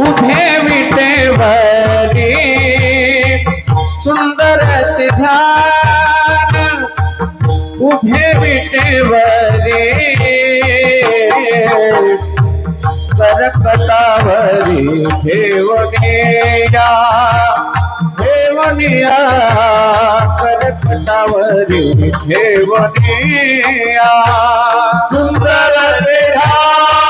उभे विटेवरी सुंदर ध्यान उभे विटेवरी करकटावरी ठेवणिया ठेवणिया करकटावरी ठेवणिया सुंदर ध्यान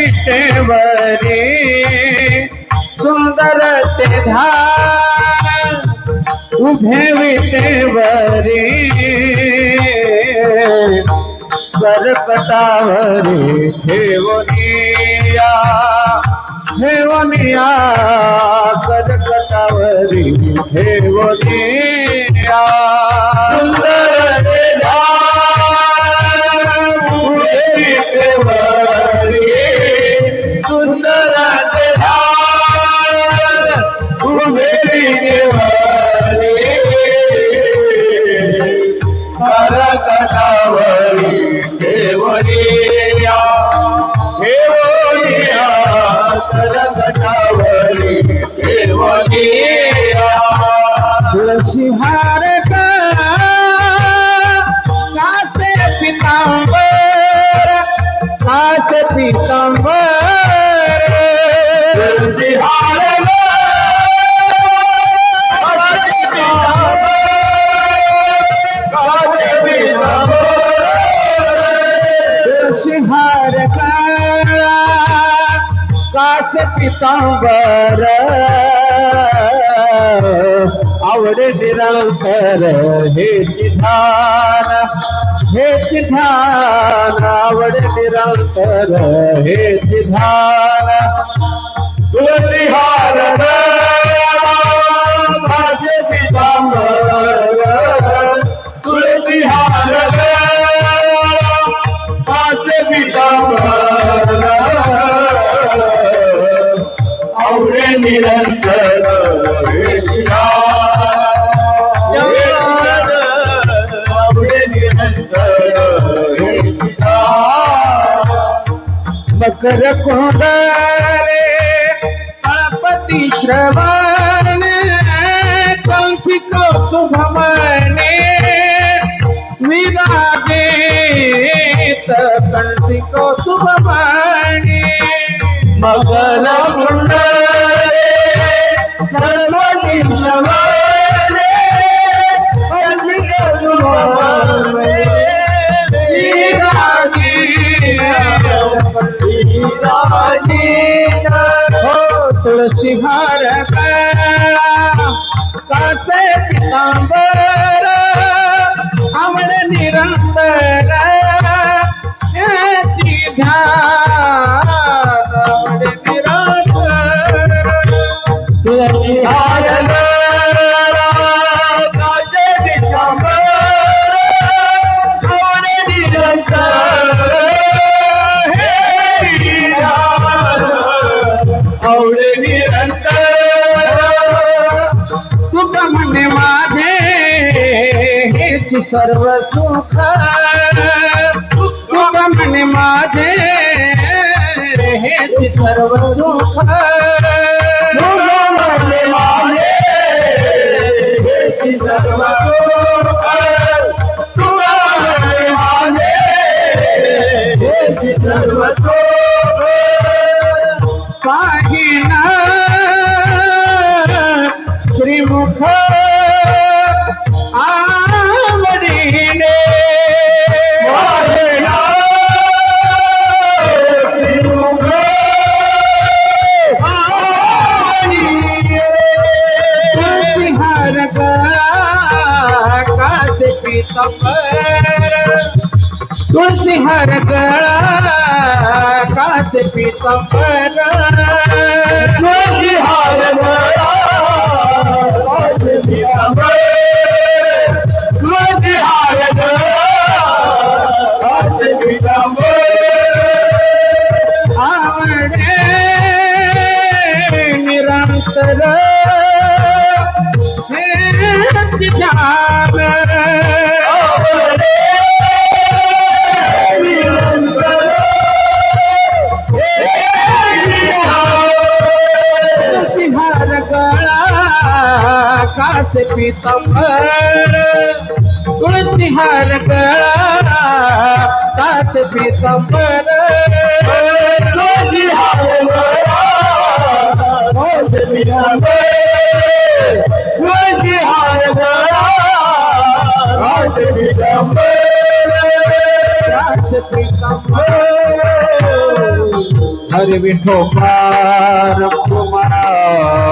विटेवरी सुंदर ते ध्यान उभे विटेवरी गडावरी ठेवणिया सुंदर ध्यान उभे कासे बिहार काळा काश पितांबर आवडे निरंतर हे ध्यान हे ध्यान आवडे निरंतर हे ध्यान तुळशीहार काश पितांबर तुळशीहार काश पितांबर. आवडे निरंतर कुंडले गणपती श्रवण कंठिक शुभमने विराजेत कंठिक शुभमणे मकर कुंडले गणपती श्रवण तुळशी हार कसे पितांबर सर्व सुख तुका म्हणे माझे हेच सर्व सुख सर्व सर्व तुळशीहार गळा कासे पितंबर तुळशी हार गळा कासे पितांबर तुळशी हार गळा कास पितंबर कास पितंबर हरे विठोबार कुमार